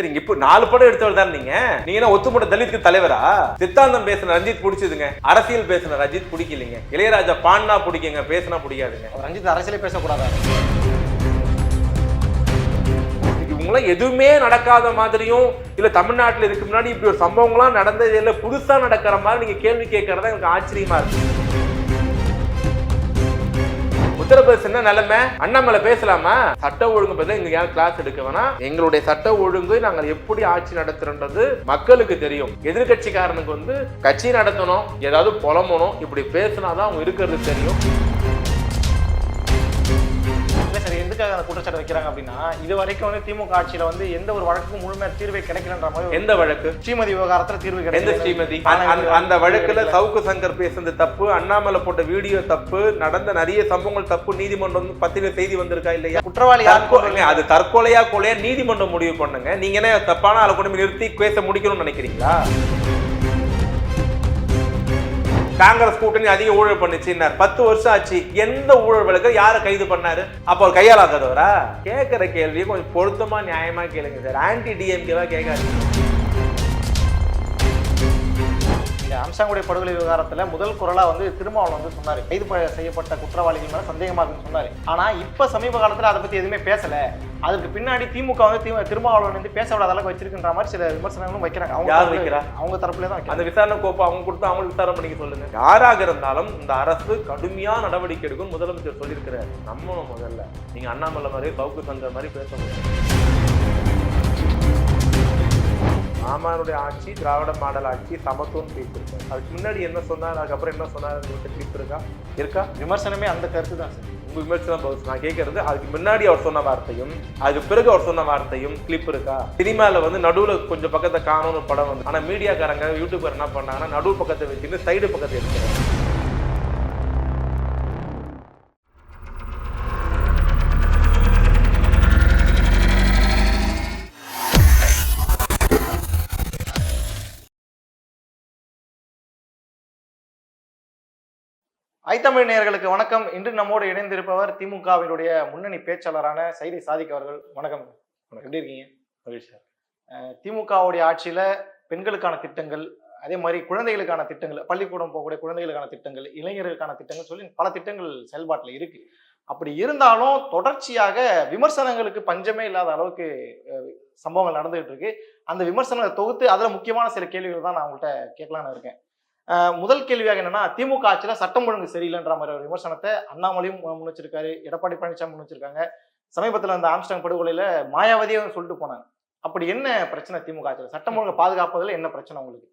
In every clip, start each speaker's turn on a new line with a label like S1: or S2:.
S1: சரி இங்க இப்போ நாலு படம் எடுத்தவர் தான் நீங்க? நீங்க ஒத்துமொட்ட தலித்துக்கு தலைவரா? சித்தாந்தம் பேசின ரஞ்சித் பிடிச்சதுங்க. அரசியல் பேசின ரஞ்சித் பிடிக்கலைங்க. இளையராஜா பாடினா பிடிக்குங்க பேசினா பிடிக்காதுங்க.
S2: ரஞ்சித் அரசியலே பேசக்கூடாதா?
S1: இவங்களாம் எதுவுமே நடக்காத மாதிரியும் இல்ல தமிழ்நாட்டுல இதுக்கு முன்னாடி இப்படி ஒரு சம்பவங்களாம் நடந்தது இல்ல புதுசா நடக்கிற மாதிரி நீங்க கேள்வி கேட்கறதா எனக்கு ஆச்சரியமா இருக்கு. உத்தரப்பிரதேச என்ன நிலைமை? அண்ணாமலை பேசலாமா? சட்ட ஒழுங்கு பத்தி இங்க யாரும் கிளாஸ் எடுக்க வேணாம். எங்களுடைய சட்ட ஒழுங்கு நாங்கள் எப்படி ஆட்சி நடத்துறோன்றது மக்களுக்கு தெரியும். எதிர்கட்சிக்காரனுக்கு வந்து கட்சி நடத்தணும் ஏதாவது புலம்பணும் இப்படி பேசினாதான் அவங்க இருக்கிறது தெரியும்.
S2: எதுக்காக அந்த குற்றச்சாட்டு வைக்கிறாங்க அப்படின்னா இது வரைக்கும் வந்து திமுக ஆட்சியில வந்து எந்த ஒரு வழக்குக்கும் முழுமையாக தீர்வே கிடைக்கலன்ற மாதிரி
S1: எந்த வழக்கு?
S2: ஸ்ரீமதி விவகாரத்துல தீர்வு கிடைக்கல.
S1: ஸ்ரீமதி? அந்த- வழக்குல சவுக்கு சங்கர் பேசுனது தப்பு அண்ணாமலை போட்ட வீடியோ தப்பு நடந்த நிறைய சம்பவங்கள் தப்பு நீதிமன்றம் பத்திரிகை செய்தி வந்திருக்கா இல்லையா?
S2: குற்றவாளி
S1: அது தற்கொலையா கொலையா நீதிமன்றம் முடிவு பண்ணுங்க. நீங்க என்ன தப்பான ஆளை கொண்டு நிறுத்தி கேஸ முடிக்கணும்னு நினைக்கிறீங்களா? காங்கிரஸ் கூட்டணி அதிக ஊழல் பண்ணுச்சுன்னார். பத்து வருஷம் ஆச்சு. எந்த ஊழல் வழக்கு யாரை கைது பண்ணாரு? அப்போ அவர் கையாளாதவரா கேட்குற கேள்வியை கொஞ்சம் பொருத்தமாக நியாயமாக கேளுங்க சார். ஆன்டி டிஎம்கேவா கேட்காது
S2: இந்த அம்சாங்குடி படுகொலை விவகாரத்துல முதல் குரலா வந்து திருமாவளவன் வந்து சொன்னாரு. கைது செய்யப்பட்ட குற்றவாளிகள் மேல சந்தேகமா இருக்குன்னு சொன்னாரு. ஆனா இப்ப சமீப காலத்துல அதை பத்தி எதுவுமே பேசல. அதுக்கு பின்னாடி திமுக வந்து திமு- திருமாவளவன் வந்து பேச விடாத அளவுக்கு வச்சிருக்கின்ற மாதிரி சில விமர்சனங்களும் வைக்கிறாங்க. அவங்க
S1: யார் வைக்கிறா?
S2: அவங்க தரப்புல தான்
S1: அந்த விசாரணை கோப்பை அவங்க கொடுத்து அவங்களுக்கு விசாரணை பண்ணிக்க சொல்லுங்க. யாராக இருந்தாலும் இந்த அரசு கடுமையா நடவடிக்கை எடுக்கும் முதலமைச்சர் சொல்லியிருக்கிறார். நம்பணும் முதல்ல. நீங்க அண்ணாமலை மாதிரி சவுக்கு சங்கர் மாதிரி பேச முடியும் மாமானுடைய ஆட்சி திராவிட மாடல் ஆட்சி சமத்துவம் பேசியிருக்காரு அதுக்கு முன்னாடி என்ன சொன்னார்? அதுக்கப்புறம் என்ன சொன்னார்? கிளிப் இருக்கா இருக்கா?
S2: விமர்சனமே அந்த கருத்து தான் சார்.
S1: உங்க விமர்சனம் பவுஸ் நான் கேட்கறது அதுக்கு முன்னாடி அவர் சொன்ன வார்த்தையும் அதுக்கு பிறகு அவர் சொன்ன வார்த்தையும் கிளிப் இருக்கா? சினிமால வந்து நடுவுல கொஞ்சம் பக்கத்தை காணும்னு படம் வந்து ஆனா மீடியாக்காரங்க யூடியூபர் என்ன பண்ணாங்கன்னா நடுவு பக்கத்தை வச்சுட்டு சைடு பக்கத்தை எடுக்கிறாங்க.
S2: ஐத்தமிழ் நேயர்களுக்கு வணக்கம். இன்று நம்மோடு இணைந்திருப்பவர் திமுகவினுடைய முன்னணி பேச்சாளரான சைதை சாதிக் அவர்கள். வணக்கம். எப்படி இருக்கீங்க?
S1: மகிழ்ச்சி
S2: அஹ் திமுகவுடைய ஆட்சியில பெண்களுக்கான திட்டங்கள் அதே மாதிரி குழந்தைகளுக்கான திட்டங்கள் பள்ளிக்கூடம் போகக்கூடிய குழந்தைகளுக்கான திட்டங்கள் இளைஞர்களுக்கான திட்டங்கள் சொல்லி பல திட்டங்கள் செயல்பாட்டில் இருக்கு. அப்படி இருந்தாலும் தொடர்ச்சியாக விமர்சனங்களுக்கு பஞ்சமே இல்லாத அளவுக்கு சம்பவங்கள் நடந்துகிட்டு இருக்கு. அந்த விமர்சனங்களை தொகுத்து அதுல முக்கியமான சில கேள்விகள் தான் நான் உங்கள்கிட்ட கேட்கலான்னு இருக்கேன். முதல் கேள்வியாக என்னன்னா திமுக ஆட்சியில் சட்டம் ஒழுங்கு சரியில்லைன்ற மாதிரி ஒரு விமர்சனத்தை அண்ணாமலையும் முன் வச்சிருக்காரு எடப்பாடி பழனிசாமி முன் வச்சிருக்காங்க சமீபத்தில் அந்த ஆம்ஸ்டாங் படுகொலையில மாயாவதியும் சொல்லிட்டு போனாங்க. அப்படி என்ன பிரச்சனை திமுக ஆட்சியில்? சட்டம் ஒழுங்கு பாதுகாப்பதில் என்ன பிரச்சனை உங்களுக்கு?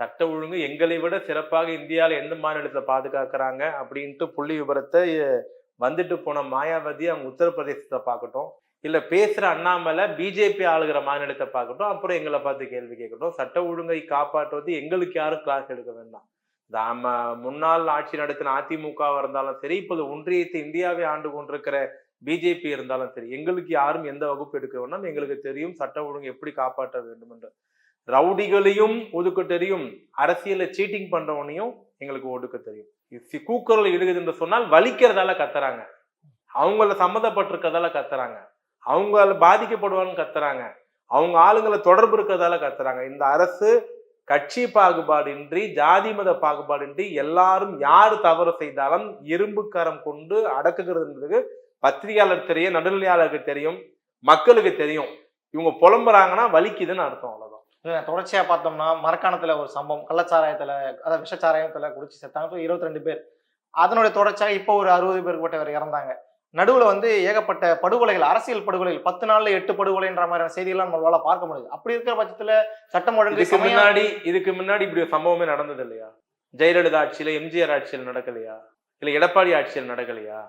S1: சட்ட ஒழுங்கு எங்களை விட சிறப்பாக இந்தியாவில் எந்த மாநிலத்தை பாதுகாக்கிறாங்க அப்படின்ட்டு புள்ளி விபரத்தை வந்துட்டு போன மாயாவதி அவங்க உத்தரப்பிரதேசத்தை பார்க்கட்டும். இல்லை பேசுகிற அண்ணாமலை பிஜேபி ஆளுகிற மாநிலத்தை பார்க்கட்டும் அப்புறம் எங்களை பார்த்து கேள்வி கேட்கட்டும். சட்ட ஒழுங்கை காப்பாற்றுவது எங்களுக்கு யாரும் கிளாஸ் எடுக்க வேண்டாம். நாம முன்னாள் ஆட்சி நடத்தின அதிமுகவாக இருந்தாலும் சரி இப்போது ஒன்றியத்தை இந்தியாவை ஆண்டு கொண்டிருக்கிற பிஜேபி இருந்தாலும் சரி எங்களுக்கு யாரும் எந்த வகுப்பு எடுக்க வேண்டாம். எங்களுக்கு தெரியும் சட்ட ஒழுங்கு எப்படி காப்பாற்ற வேண்டும் என்று. ரவுடிகளையும் ஒதுக்க தெரியும் அரசியல சீட்டிங் பண்றவனையும் எங்களுக்கு ஒடுக்க தெரியும். சி- கூக்குரல் இடுகுது என்று சொன்னால் வலிக்கிறதால கத்துறாங்க. அவங்கள சம்மந்தப்பட்டிருக்கிறதால கத்துறாங்க. அவங்கள பாதிக்கப்படுவான்னு கத்துறாங்க. அவங்க ஆளுங்களை தொடர்பு இருக்கிறதால கத்துறாங்க. இந்த அரசு கட்சி பாகுபாடின்றி ஜாதி மத பாகுபாடின்றி எல்லாரும் யார் தவறு செய்தாலும் இரும்புக்கரம் கொண்டு அடக்குகிறதுன்றது பத்திரிகையாளர் தெரியும் நடுநிலையாளருக்கு தெரியும் மக்களுக்கு தெரியும். இவங்க புலம்புறாங்கன்னா வலிக்குதுன்னு அர்த்தம்
S2: அவ்வளோதான் தொடர்ச்சியாக பார்த்தோம்னா மரக்காணத்தில் ஒரு சம்பவம் கள்ளச்சாராயத்தில் அதாவது விஷச்சாராயத்தில் குடிச்சு செத்தாங்க. இருபத்தி ரெண்டு பேர். அதனுடைய தொடர்ச்சியாக இப்போ ஒரு அறுபது பேருக்கு பட்டவர் இறந்தாங்க. நடுவுல வந்து ஏகப்பட்ட படுகொலைகள் அரசியல் படுகொலைகள் பத்து நாள்ல எட்டு படுகொலைன்ற மாதிரியான செய்திகள்லாம் நம்மளால பார்க்க முடியுது. அப்படி இருக்கிற பட்சத்துல சட்டம் ஒழுங்கு
S1: முன்னாடி இதுக்கு முன்னாடி இப்படி ஒரு சம்பவமே நடந்தது இல்லையா? ஜெயலலிதா ஆட்சியில எம்ஜிஆர் ஆட்சியில் நடக்கலையா? இல்ல எடப்பாடி ஆட்சியில் நடக்கலையா?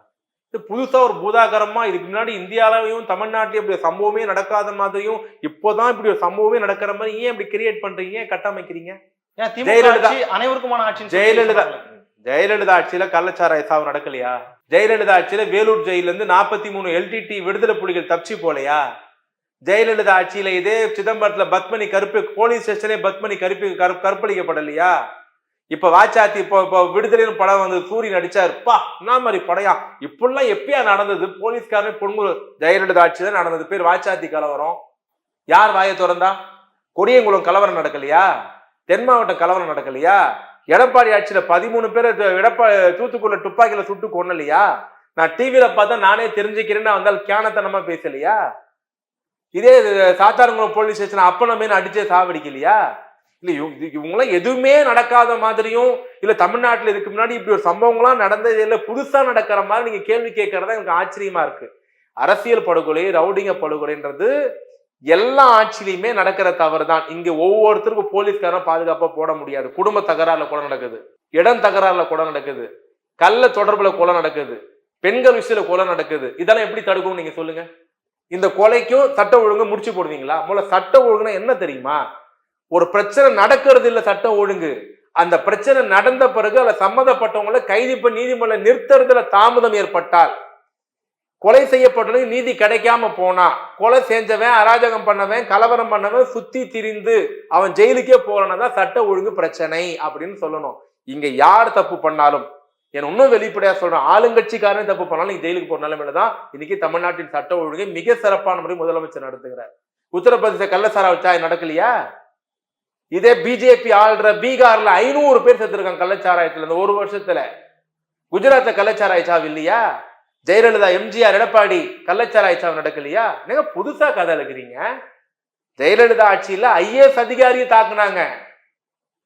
S1: இது புதுசா ஒரு பூதாகரமா இதுக்கு முன்னாடி இந்தியாவிலையும் தமிழ்நாட்டிலையும் இப்படி சம்பவமே நடக்காத மாதிரியும் இப்போதான் இப்படி ஒரு சம்பவமே நடக்கிற மாதிரி ஏன் இப்படி கிரியேட் பண்றீங்க? ஏன் கட்டமைக்கிறீங்க? ஜெயலலிதா-
S2: அனைவருக்குமான ஆட்சி
S1: ஜெயலலிதா. ஜெயலலிதா ஆட்சியில கள்ளச்சாராய சாவு நடக்கலையா? ஜெயலலிதா ஆட்சியில வேலூர் ஜெயில இருந்து நாற்பத்தி மூணு எல்டிடி விடுதலை புலிகள் தப்பிச்சு போலையா? ஜெயலலிதா ஆட்சியில இதே சிதம்பரத்துல பத்மனி கருப்பு போலீஸ் ஸ்டேஷனே பத்மனி கருப்பு கரு- கற்பழிக்கப்படலையா? இப்ப வாச்சாத்தி இப்போ இப்போ விடுதலைன்னு படம் வந்து சூரி நடிச்சாருப்பா என்ன மாதிரி படையா? இப்படிலாம் எப்பயா நடந்தது? போலீஸ்காரனே பொன்முரு ஜெயலலிதா ஆட்சி தான் நடந்தது. பேர் வாச்சாத்தி கலவரம். யார் வாயை திறந்தா? கொடியங்குளம் கலவரம் நடக்கலையா? தென் மாவட்ட கலவரம் நடக்கலையா? எடப்பாடி ஆட்சியில் பதிமூணு பேர் எடப்பா தூத்துக்குள்ள துப்பாக்கியில் சுட்டு கொன்னலையா? நான் டிவியில் பார்த்தா நானே தெரிஞ்சுக்கிறேன்னு வந்தால் கேனத்தனமாக பேசலையா? இதே சாத்தாரங்குளம் போலீஸ் ஸ்டேஷன் அப்பனமே அடிச்சே சாவடிக்கலையா? இல்லை இவங்களாம் எதுவுமே நடக்காத மாதிரியும் இல்லை தமிழ்நாட்டில் இதுக்கு முன்னாடி இப்படி ஒரு சம்பவங்களாம் நடந்தது இல்லை புதுசாக நடக்கிற மாதிரி நீங்கள் கேள்வி கேட்கறதா எனக்கு ஆச்சரியமா இருக்கு. அரசியல் படுகொலை ரவுடிங்க படுகொலைன்றது எல்லா ஆட்சியிலையுமே நடக்கிற தவறு தான் இங்க ஒவ்வொருத்தருக்கும் போலீஸ்காரன் பாதுகாப்பா போட முடியாது. குடும்ப தகராறுல கொலை நடக்குது. இடம் தகராறுல கொலை நடக்குது. கள்ள தொடர்புல கொலை நடக்குது. பெண்கள் விஷயத்துல கொலை நடக்குது. இதெல்லாம் எப்படி தடுக்கும் நீங்க சொல்லுங்க. இந்த கொலைக்கும் சட்ட ஒழுங்கு முடிச்சு போடுவீங்களா? முதல்ல சட்ட ஒழுங்குனா என்ன தெரியுமா? ஒரு பிரச்சனை நடக்கிறது இல்லை சட்டம் ஒழுங்கு. அந்த பிரச்சனை நடந்த பிறகு அதில் சம்மந்தப்பட்டவங்களை கைது பண்ணி நீதிமன்ற நிறுத்துறதுல தாமதம் ஏற்பட்டால் கொலை செய்யப்பட்டவனுக்கு நீதி கிடைக்காம போனா கொலை செஞ்சவன் அராஜகம் பண்ணவன் கலவரம் பண்ணவன் சுத்தி திரிந்து அவன் ஜெயிலுக்கே போறானா தான் சட்ட ஒழுங்கு பிரச்சனை அப்படின்னு சொல்லணும். இங்க யார் தப்பு பண்ணாலும் என் இன்னும் வெளிப்படையா சொல்றேன் ஆளுங்கட்சிக்காரன் தப்பு பண்ணாலும் ஜெயிலுக்கு போற நிலைமையில தான் இன்னைக்கு தமிழ்நாட்டின் சட்ட ஒழுங்கை மிக சிறப்பான முறை முதலமைச்சர் நடத்துகிறார். உத்தரப்பிரதேச கள்ளசாரா வச்சா நடக்கலையா? இதே பிஜேபி ஆள்ற பீகார்ல ஐநூறு பேர் செத்துருக்காங்க கள்ளச்சாராயத்துல இந்த ஒரு வருஷத்துல. குஜராத்ல கள்ளச்சாராய சாவு இல்லையா? ஜெயலலிதா எம்ஜிஆர் எடப்பாடி கள்ளச்சாராய் சாவு நடக்கலையா? நீங்க புதுசா கதை எழுக்கிறீங்க ஜெயலலிதா ஆட்சியில ஐஏஎஸ் அதிகாரியை தாக்குனாங்க.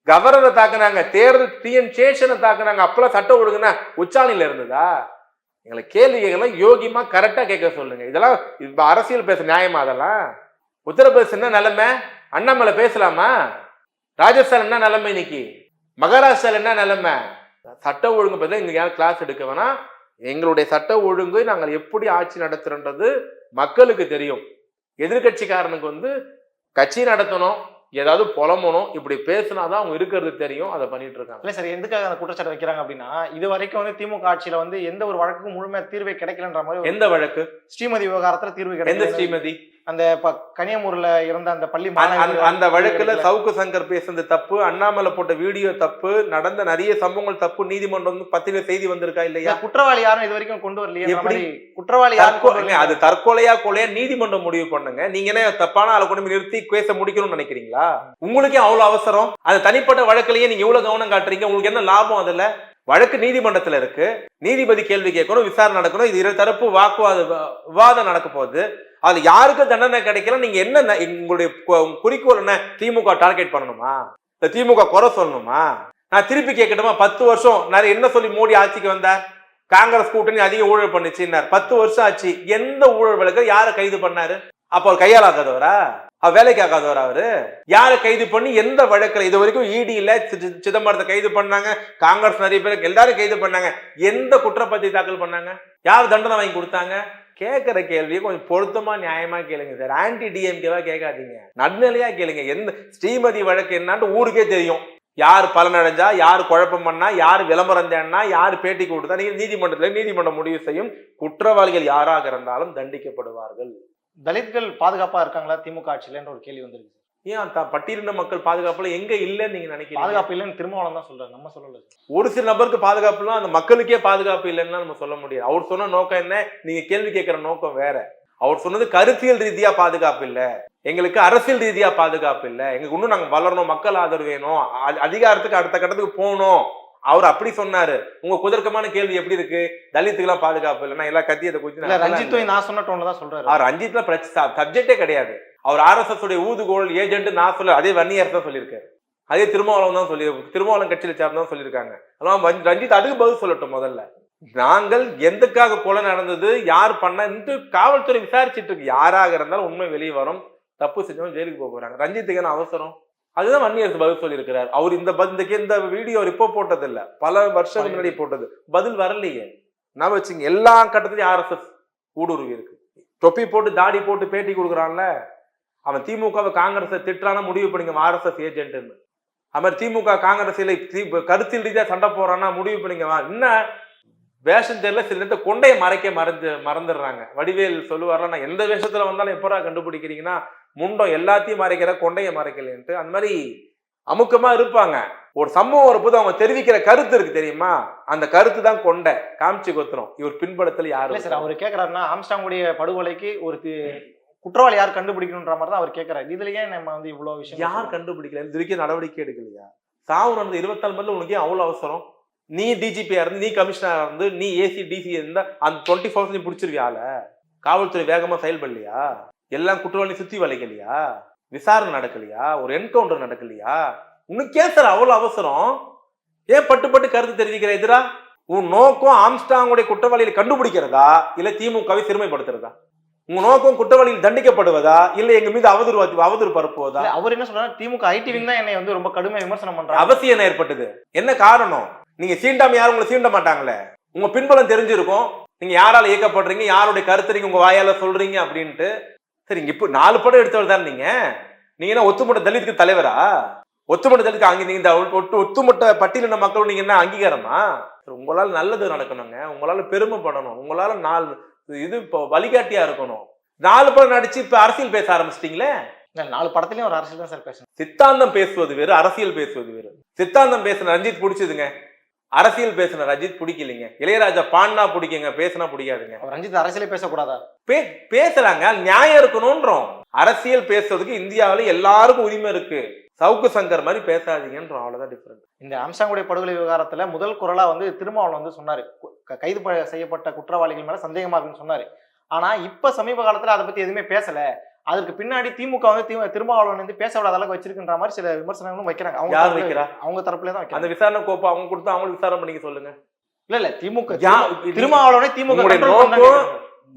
S1: கவர்னரை தாக்குனாங்க. தேர்தல் டிஎன் சேஷனை தாக்குனாங்க. அப்பெல்லாம் சட்டம் ஒழுங்குனா உச்சாணியில இருந்ததா? எங்களை கேள்வி கேட்கலாம் யோகியமா கரெக்டா கேட்க சொல்லுங்க. இதெல்லாம் இப்ப அரசியல் பேச நியாயமா அதெல்லாம்? உத்தரப்பிரதேசம் என்ன நிலைமை? அண்ணாமலை பேசலாமா? ராஜஸ்தான் என்ன நிலைமை இன்னைக்கு? மகாராஷ்டிரால என்ன நிலைமை? சட்டம் ஒழுங்கு பார்த்தா இங்க யாரும் கிளாஸ் எடுக்க வேணாம். எங்களுடைய சட்ட ஒழுங்கு நாங்கள் எப்படி ஆட்சி நடத்துறோன்றது மக்களுக்கு தெரியும். எதிர்கட்சிக்காரனுக்கு வந்து கட்சி நடத்தணும் ஏதாவது புலம்பணும் இப்படி பேசினாதான் அவங்க இருக்கிறது தெரியும் அதை பண்ணிட்டு இருக்காங்க.
S2: இல்ல சார் எதுக்காக அந்த குற்றச்சாட்டு வைக்கிறாங்க அப்படின்னா இது வரைக்கும் வந்து திமுக ஆட்சியில வந்து எந்த ஒரு வழக்குக்கும் முழுமையா தீர்வே கிடைக்கலன்ற மாதிரி
S1: எந்த வழக்கு?
S2: ஸ்ரீமதி விவகாரத்துல தீர்வு
S1: எந்த
S2: கிடைக்கல
S1: ஸ்ரீமதி?
S2: அந்த இப்ப கன்னியாகுமரியில இருந்த அந்த பள்ளி
S1: அந்த- வழக்குல சவுக்கு சங்கர் பேசுனது தப்பு அண்ணாமலை போட்ட வீடியோ தப்பு நடந்த நிறைய சம்பவங்கள் தப்பு நீதிமன்றம் பத்திரிகை செய்தி வந்திருக்கா இல்லையா?
S2: குற்றவாளி யாரும் இது வரைக்கும் கொண்டு வரலையே
S1: எப்படி?
S2: குற்றவாளி வரலையே.
S1: அது தற்கொலையா கொலையா நீதிமன்றம் முடிவு பண்ணுங்க. நீங்க என்ன தப்பான ஆளை கொண்டு நிறுத்தி கேஸ முடிக்கணும்னு நினைக்கிறீங்களா? உங்களுக்கே அவ்வளவு அவசரம். அது தனிப்பட்ட வழக்குலயே நீங்க எவ்வளவு கவனம் காட்டுறீங்க. உங்களுக்கு என்ன லாபம் அதுல? வழக்கு நீதிமன்றத்தில் இருக்கு. நீதிபதி கேள்வி கேட்கணும் விசாரணை நடக்கணும். இது இரு தரப்பு வாக்குவாத விவாதம் நடக்க போகுது. அது யாருக்கு தண்டனை கிடைக்கல? நீங்க என்ன உங்களுடைய கு- குறிக்கோள் என்ன? திமுக டார்கெட் பண்ணணுமா? இந்த திமுக குறை சொல்லணுமா? நான் திருப்பி கேட்கட்டுமா? பத்து வருஷம் நிறைய என்ன சொல்லி மோடி ஆட்சிக்கு வந்தார்? காங்கிரஸ் கூட்டணி அதிக ஊழல் பண்ணுச்சுன்னார். பத்து வருஷம் ஆச்சு. எந்த ஊழல் வழக்கு யாரை கைது பண்ணாரு? அப்போ அவர்? வேலைக்கு ஆகாதவர் அவரு. யாரை கைது பண்ணி எந்த வழக்கில் இது வரைக்கும் இடி இல்ல சி- சிதம்பரத்தை கைது பண்ணாங்க காங்கிரஸ் நிறைய பேர் எல்லாரும் கைது பண்ணாங்க. எந்த குற்றப்பத்தி தாக்கல் பண்ணாங்க? யார் தண்டனை வாங்கி கொடுத்தாங்க? கேட்கிற கேள்வியை கொஞ்சம் பொருத்தமா நியாயமா கேளுங்க சார். ஆன்டி டிஎம்கேவா கேட்காதீங்க. நடுநிலையா கேளுங்க. எந்த ஸ்ரீமதி வழக்கு என்னான்ட்டு ஊருக்கே தெரியும். யார் பலனடைஞ்சா யார் குழப்பம் பண்ணா யார் விளம்பரம் தேன்னா யார் பேட்டி கொடுத்தா நீங்க நீதிமன்றத்தில் நீதிமன்றம் முடிவு செய்யும். குற்றவாளிகள் யாராக இருந்தாலும் தண்டிக்கப்படுவார்கள்.
S2: தலித்கள் பாதுகாப்பா இருக்காங்களா? திமுக ஆட்சியிலன்ற ஒரு கேள்வி வந்திருக்கு
S1: ஏன் த- பட்டியலின மக்கள் பாதுகாப்புல எங்க இல்லைன்னு நீங்க நினைக்கிறீங்க?
S2: பாதுகாப்பு இல்லைன்னு திருமாவளம் தான் சொல்றாரு. நம்ம சொல்லல.
S1: ஒரு சில நபருக்கு பாதுகாப்புலாம் அந்த மக்களுக்கே பாதுகாப்பு இல்லைன்னு நம்ம சொல்ல முடியாது. அவர் சொன்ன நோக்கம் என்ன? நீங்க கேள்வி கேட்கிற நோக்கம் வேற. அவர் சொன்னது கருத்தியல் ரீதியா பாதுகாப்பு இல்ல. எங்களுக்கு அரசியல் ரீதியா பாதுகாப்பு இல்ல. எங்களுக்கு இன்னும் நாங்க வளரணும் மக்கள் ஆதரவு வேணும் அதிகாரத்துக்கு அடுத்த கட்டத்துக்கு போகணும். அவர் அப்படி சொன்னாரு. உங்க குதர்க்கமான கேள்வி எப்படி இருக்கு? தலித்துக்கெல்லாம் பாதுகாப்பு இல்லைன்னா எல்லாம் கத்தியத்தை குறித்து
S2: ரஞ்சித்தும் நான் சொன்ன டோன்ல தான் சொல்றாரு.
S1: அவர் ரஞ்சித்ல பிரச்சனை சப்ஜெக்டே கிடையாது. அவர் ஆர்எஸ்எஸ் உடைய ஊதுகோல் ஏஜென்ட் நான் சொல்ல அதே வன்னியர் தான் சொல்லியிருக்காரு. அதே திருமாவளவன் தான் சொல்லி திருமாவளவன் கட்சியில சேர்ந்ததான் சொல்லியிருக்காங்க. அதெல்லாம் ரஞ்சித் அதுக்கு பதில் சொல்லட்டும் முதல்ல. நாங்கள் எதுக்காக கொலை நடந்தது யார் பண்ணன்ட்டு காவல்துறை விசாரிச்சிட்டு இருக்கு. யாராக இருந்தாலும் உண்மை வெளியே வரும். தப்பு செஞ்சவங்க ஜெயிலுக்கு போக போறாங்க. ரஞ்சித்துக்கு என்ன அவசரம்? அதுதான் வன்னியரசு பதில் சொல்லியிருக்கிறார். அவர் இந்த இந்த இந்த வீடியோ அவர் இப்போ போட்டது இல்ல பல வருஷம் முன்னாடி போட்டது. பதில் வரலையே. நான் வச்சுங்க எல்லா கட்டத்திலையும் ஆர்எஸ்எஸ் ஊடுருவி இருக்கு. தொப்பி போட்டு தாடி போட்டு பேட்டி கொடுக்குறான்ல. அவன் திமுகவை காங்கிரஸை திட்டுறானா முடிவு பண்ணிங்க ஆர்எஸ்எஸ் ஏஜென்ட்னு அது மாதிரி திமுக காங்கிரஸ் இல்லை தி- கருத்தியல் ரீதியா சண்டை போறான்னா முடிவு பண்ணிங்க வா. என்ன? வேஷம் தெரியல சில நேரத்தை கொண்டையை மறைக்க மறந்து மறந்துடுறாங்க. வடிவேல் சொல்லுவார்ல நான் எந்த வேஷத்துல வந்தாலும் எப்படா கண்டுபிடிக்கிறீங்கன்னா முண்டம் எல்லாத்தையும் மறைக்கிற கொண்டையை மறைக்கலன்ட்டு அந்த மாதிரி அமுக்கமா இருப்பாங்க. ஒரு சம்பவம் வரும்போது அவங்க தெரிவிக்கிற கருத்து இருக்கு தெரியுமா? அந்த கருத்து தான் கொண்டை. காமிச்சு கொத்துறோம் இவர் பின்படத்துல
S2: இல்ல சார் அவர் கேக்குறாருன்னா ஆம்ஸ்டாங்குடைய படுகொலைக்கு ஒரு குற்றவாளி யார் கண்டுபிடிக்கணுன்ற மாதிரி தான் அவர் கேட்கறாரு இதுல ஏன் நம்ம வந்து இவ்வளவு விஷயம்
S1: யார் கண்டுபிடிக்கல? இது வரைக்கும் நடவடிக்கை எடுக்கலையா? சாவு நடந்த இருபத்தாலு மணில உனக்கு ஏன் அவ்வளவு அவசரம்? நீ டிஜிபியா இருந்து நீ கமிஷனரா இருந்து நீ ஏசி டிசி இருந்தா அந்த டுவெண்ட்டி ஃபோர்ஸ் நீ பிடிச்சிருவியால காவல்துறை வேகமா செயல்படலையா? எல்லாம் குற்றவாளி சுத்தி வளைக்கலையா? விசாரணை நடக்கலையா? ஒரு என்கவுண்டர் நடக்கலையா? உனக்கு ஏன் சார் அவ்வளவு அவசரம்? ஏன் பட்டு பட்டு கருத்து தெரிவிக்கிற எதிரா? உன் நோக்கம் ஆம்ஸ்டாங்குடைய குற்றவாளிகளை கண்டுபிடிக்கிறதா? இல்ல திமுகவை சிறுமைப்படுத்துறதா? உங்க நோக்கம் குற்றவாளிகள் தண்டிக்கப்படுவதா? இல்ல எங்க மீது அவதூறு அவதூறு பரப்புவதா?
S2: அவர் என்ன சொல்றாரு திமுக ஐடி விங் தான் என்னை வந்து ரொம்ப கடுமையா விமர்சனம் பண்றாங்க.
S1: அவசியம் என்ன ஏற்பட்டது? என்ன காரணம்? நீங்க சீண்டாம யாரும் உங்களை சீண்ட மாட்டாங்களே? உங்க பின்புலம் தெரிஞ்சிருக்கும். நீங்க யாரால இயக்கப்படுறீங்க? யாருடைய கருத்து நீங்க உங்க வாயால சொல்றீங்க? அப்படின்ட்டு சரி இங்க இப்போ நாலு படம் எடுத்தவர் தான் நீங்க? நீங்க என்ன ஒத்துமொட்ட தலித்துக்கு தலைவரா? ஒத்துமொட்ட தலித்துக்கு அங்க நீங்க இந்த ஒட்டு ஒத்துமொட்ட பட்டியலின மக்கள் நீங்க என்ன அங்கீகாரமா? சரி, உங்களால நல்லது நடக்கணுங்க. உங்களால பெருமைப்படணும் உங்களால நாலு இது இப்போ வழிகாட்டியா இருக்கணும். நாலு படம் நடிச்சு இப்ப அரசியல் பேச ஆரம்பிச்சிட்டீங்களே?
S2: நாலு படத்துலயும் ஒரு அரசியல் தான் சார் பேசணும்.
S1: சித்தாந்தம் பேசுவது வேறு அரசியல் பேசுவது வேறு. சித்தாந்தம் பேசின ரஞ்சித் பிடிச்சதுங்க. அரசியல் பேசின ரஞ்சித் பிடிக்கலைங்க. இளையராஜா பாடினா பிடிக்குங்க பேசினா பிடிக்காதுங்க.
S2: ரஞ்சித் அரசியலே பேசக்கூடாதா?
S1: பே பேசலாங்க நியாயம் இருக்கணும்ன்றோம். அரசியல் பேசுறதுக்கு இந்தியாவில் எல்லாருக்கும் உரிமை இருக்கு. சவுக்கு சங்கர் மாதிரி பேசாதீங்கன்றோம் அவ்வளவுதான் டிஃபரெண்ட்
S2: இந்த அம்சாங்குடைய படுகொலை விவகாரத்துல முதல் குரலா வந்து திருமாவளவன் வந்து சொன்னாரு. கைது செய்யப்பட்ட குற்றவாளிகள் மேல சந்தேகமா இருக்குன்னு சொன்னாரு. ஆனா இப்ப சமீப காலத்துல அதை பத்தி எதுவுமே பேசல. அதற்கு பின்னாடி திமுக வந்து திருமாவளவன் வந்து பேச விடாத அளவுக்கு வச்சிருக்கின்ற மாதிரி சில விமர்சனங்களும் வைக்கிறாங்க. அவங்க
S1: யார் வைக்கிறா?
S2: அவங்க தரப்புல தான்
S1: அந்த விசாரணை கோப்பை அவங்க கொடுத்து அவங்களுக்கு விசாரணை பண்ணிக்க சொல்லுங்க.
S2: இல்ல இல்ல திமுக திருமாவளவனே திமுக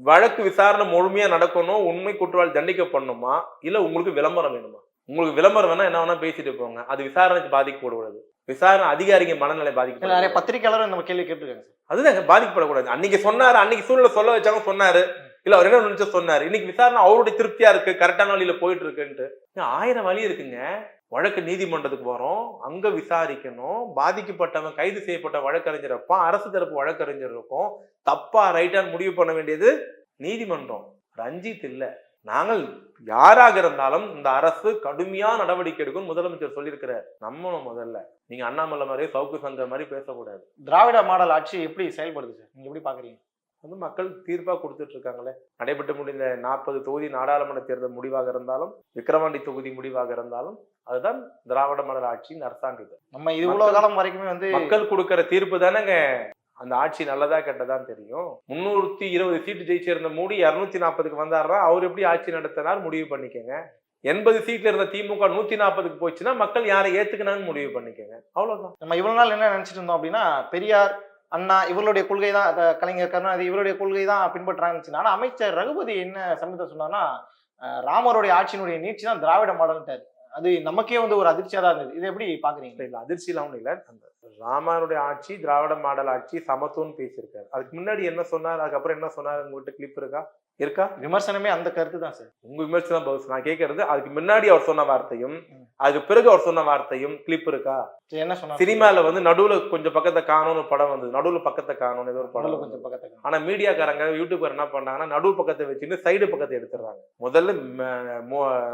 S1: வழக்கு விசாரணை முழுமையா நடக்கணும் உண்மை குற்றவாளி தண்டிக்கப்படணுமா இல்ல உங்களுக்கு விளம்பரம் வேணுமா? உங்களுக்கு விளம்பரம் வேணா என்ன வேணா பேசிட்டு போங்க. அது விசாரணைக்கு பாதிக்கப்படக்கூடாது. விசாரணை அதிகாரிங்க மனநிலை
S2: இல்ல, நிறைய பத்திரிகையாளரும் நம்ம கேள்வி கேட்டிருக்காங்க.
S1: அதுதாங்க பாதிக்கப்படக்கூடாது. அன்னைக்கு சொன்னாரு அன்னைக்கு சூழ்நிலை சொல்ல வச்சாங்க சொன்னாரு. இல்ல அவர் என்ன நினைச்சு சொன்னார்? இன்னைக்கு விசாரணை அவருடைய திருப்தியா இருக்கு கரெக்டான வழியில போயிட்டு இருக்குன்ட்டு ஆயிரம் வழி இருக்குங்க. வழக்கு நீதிமன்றத்துக்கு போறோம் அங்க விசாரிக்கணும் பாதிக்கப்பட்டவன் கைது செய்யப்பட்ட வழக்கறிஞர் இருப்பான் அரசு தரப்பு வழக்கறிஞர் இருக்கும். தப்பா ரைட்டான்னு முடிவு பண்ண வேண்டியது நீதிமன்றம். ரஞ்சித் இல்ல. நாங்கள் யாராக இருந்தாலும் இந்த அரசு கடுமையா நடவடிக்கை எடுக்கும் முதலமைச்சர் சொல்லியிருக்கிறார். நம்மளும் முதல்ல. நீங்க அண்ணாமலை மாதிரி சவுக்கு சங்கர் மாதிரி பேசக்கூடாது.
S2: திராவிட மாடல் ஆட்சி எப்படி செயல்படுது சார்? நீங்க எப்படி பாக்குறீங்க?
S1: வந்து மக்கள் தீர்ப்பா கொடுத்துட்டு இருக்காங்களே நடைபெற்று முடிந்த நாற்பது தொகுதி நாடாளுமன்ற தேர்தல் முடிவாக இருந்தாலும் விக்கிரவாண்டி தொகுதி முடிவாக இருந்தாலும் அதுதான் திராவிட மாடல் ஆட்சியின் அரசாங்கம்
S2: நம்ம இது இவ்வளவு காலம் வரைக்குமே வந்து
S1: மக்கள் கொடுக்கிற தீர்ப்பு தானேங்க. அந்த ஆட்சி நல்லதா கெட்டதான்னு தெரியும். முன்னூத்தி இருபது சீட்டு ஜெயிச்சிருந்த மூடி இருநூத்தி நாற்பதுக்கு வந்தாருன்னா அவர் எப்படி ஆட்சி நடத்தினார் முடிவு பண்ணிக்கங்க. எண்பது சீட்ல இருந்த திமுக நூத்தி நாற்பதுக்கு போச்சுன்னா மக்கள் யாரை ஏத்துக்கினான்னு முடிவு பண்ணிக்கங்க. அவ்வளவுதான்.
S2: நம்ம இவ்வளவு நாள் என்ன நினைச்சிட்டு இருந்தோம் அப்படின்னா பெரியார் அண்ணா இவருடைய கொள்கை தான் கலைஞர் கருணாநிதி இவருடைய கொள்கை தான் பின்பற்றாங்கன்னு ஆனா அமைச்சர் ரகுபதி என்ன சமயத்தை சொன்னார்னா ராமருடைய ஆட்சியினுடைய நீட்சி தான் திராவிட மாடல்ட்டாரு அது நமக்கே வந்து ஒரு அதிர்ச்சியா தான் இருந்தது. இதை எப்படி பாக்குறீங்க?
S1: இல்ல அதிர்ச்சியெல்லாம் ஒன்றும் இல்லை. அந்த ராமனுடைய ஆட்சி திராவிட மாடல் ஆட்சி சமத்துவம்னு பேசியிருக்காரு. அதுக்கு முன்னாடி என்ன சொன்னார்? அதுக்கப்புறம் என்ன சொன்னார்? உங்ககிட்ட கிளிப் இருக்கா? இருக்கா?
S2: விமர்சனமே அந்த கருத்து தான் சார்.
S1: உங்க விமர்சனம் பதில் நான் கேட்கறது அதுக்கு முன்னாடி அவர் சொன்ன வார்த்தையும். அதுக்கு பிறகு அவர் சொன்ன வார்த்தையும் கிளிப் இருக்கா?
S2: என்ன சொன்னார்?
S1: சினிமால வந்து நடுவுல கொஞ்சம் பக்கத்தை காணும்னு படம் வந்தது. நடுவுல பக்கத்தை காணும்னு ஏதோ ஒரு படம்.
S2: கொஞ்சம் பக்கத்துக்கு
S1: ஆனா மீடியாக்காரங்க யூடியூபர் என்ன பண்ணாங்கன்னா நடுவு பக்கத்தை வச்சுட்டு சைடு பக்கத்தை எடுத்துடுறாங்க. முதல்ல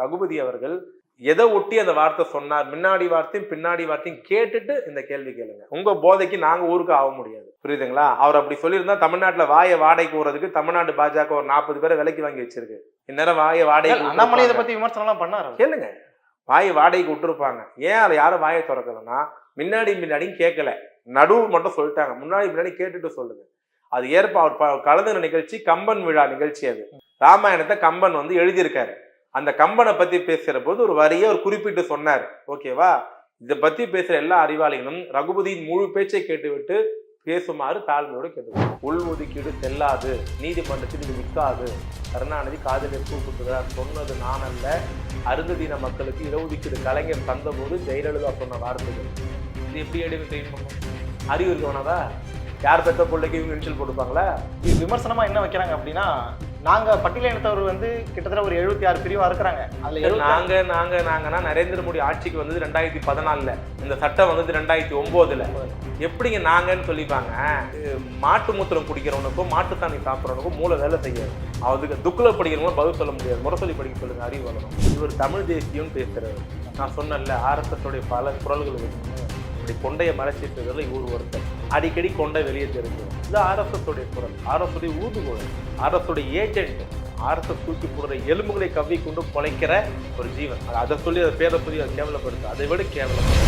S1: ரகுபதி அவர்கள் எதை ஒட்டி அந்த வார்த்தை சொன்னார்? முன்னாடி வார்த்தையும் பின்னாடி வார்த்தையும் கேட்டுட்டு இந்த கேள்வி கேளுங்க. உங்க போதைக்கு நாங்க ஊருக்கு ஆக முடியாது. புரியுதுங்களா? அவர் அப்படி சொல்லியிருந்தா தமிழ்நாட்டுல வாயை வாடகைக்கு போறதுக்கு தமிழ்நாடு பாஜக ஒரு நாற்பது பேரை விலைக்கு வாங்கி வச்சிருக்கு. இந்நேரம் வாயை வாடகைக்கு
S2: அண்ணாமலை இதை. பத்தி விமர்சனம் எல்லாம் பண்ணாரு.
S1: கேளுங்க. வாயை வாடகைக்கு விட்டுருப்பாங்க ஏன் அதை யாரும் வாயை திறக்கலன்னா முன்னாடி முன்னாடியும் கேட்கல. நடுவு மட்டும் சொல்லிட்டாங்க. முன்னாடி முன்னாடி கேட்டுட்டு சொல்லுங்க. அது ஏற்ப அவர் கலந்துன நிகழ்ச்சி கம்பன் விழா நிகழ்ச்சி அது. ராமாயணத்தை கம்பன் வந்து எழுதியிருக்காரு. அந்த கம்பனை பத்தி பேசுகிற போது ஒரு வரியை ஒரு குறிப்பிட்டு சொன்னார். ஓகேவா? இதை பத்தி பேசுகிற எல்லா அறிவாளிகளும் ரகுபதியின் முழு பேச்சை கேட்டுவிட்டு பேசுமாறு தாழ்மையோடு கேட்டு உள் ஒதுக்கீடு செல்லாது நீதிமன்றத்தில் இது நிற்காது. கருணாநிதி காதலில் கூப்பிட்டுகிறார் சொன்னது நான் அல்ல அருந்ததின மக்களுக்கு இடஒதுக்கீடு கலைஞர் தந்தபோது ஜெயலலிதா சொன்ன வார்த்தைகள். இது எப்படி எடுக்க ட்ரெயின் பண்ணும் அறிவு இருக்கவனதா? யார் பெற்ற பிள்ளைக்கு இவங்க இன்ஷியல் போட்டுப்பாங்களா?
S2: இது விமர்சனமாக என்ன வைக்கிறாங்க அப்படின்னா நாங்க பட்டியலினத்தவர் வந்து கிட்டத்தட்ட ஒரு எழுபத்தி ஆறு பிரிவா இருக்கிறாங்க. அதுல
S1: சரி,
S2: 76
S1: நாங்க நாங்க நாங்கன்னா நரேந்திர மோடி ஆட்சிக்கு வந்தது ரெண்டாயிரத்தி பதினாலுல. இந்த சட்டம் வந்தது ரெண்டாயிரத்தி ஒன்பதுல எப்படிங்க நாங்கன்னு சொல்லிப்பாங்க? மாட்டு மூத்திரம் குடிக்கிறவனுக்கும் மாட்டு தண்ணி சாப்பிட்றவனுக்கும் மூளை வேலை செய்யாது. அதுக்கு துக்குல படிக்கிறவங்க பதில் சொல்ல முடியாது. முரசொலி படிக்க சொல்லுங்க அறிவு வளரும். இவர் தமிழ் தேசியம் பேசுறவர் நான் சொன்னேன்ல ஆர்எஸ்எஸ் பல குரல்கள் இருக்கு இப்படி கொண்டையை மறைச்சிட்டதுல இவர் ஒருத்தர். அடிக்கடி கொண்டை வெளியே தெரிஞ்சிடும். இது ஆர்எஸ்எஸ் உடைய குரல். ஆர்எஸ் உடைய ஊதுகுழல் ஆர்எஸ் உடைய ஏஜென்ட். ஆர்எஸ்எஸ் தூக்கி போடுற எலும்புகளை கவ்வி கொண்டு பொழைக்கிற ஒரு ஜீவன். அதை சொல்லி அதை பேரை சொல்லி அதை கேவலப்படுத்து அதை விட கேவலம்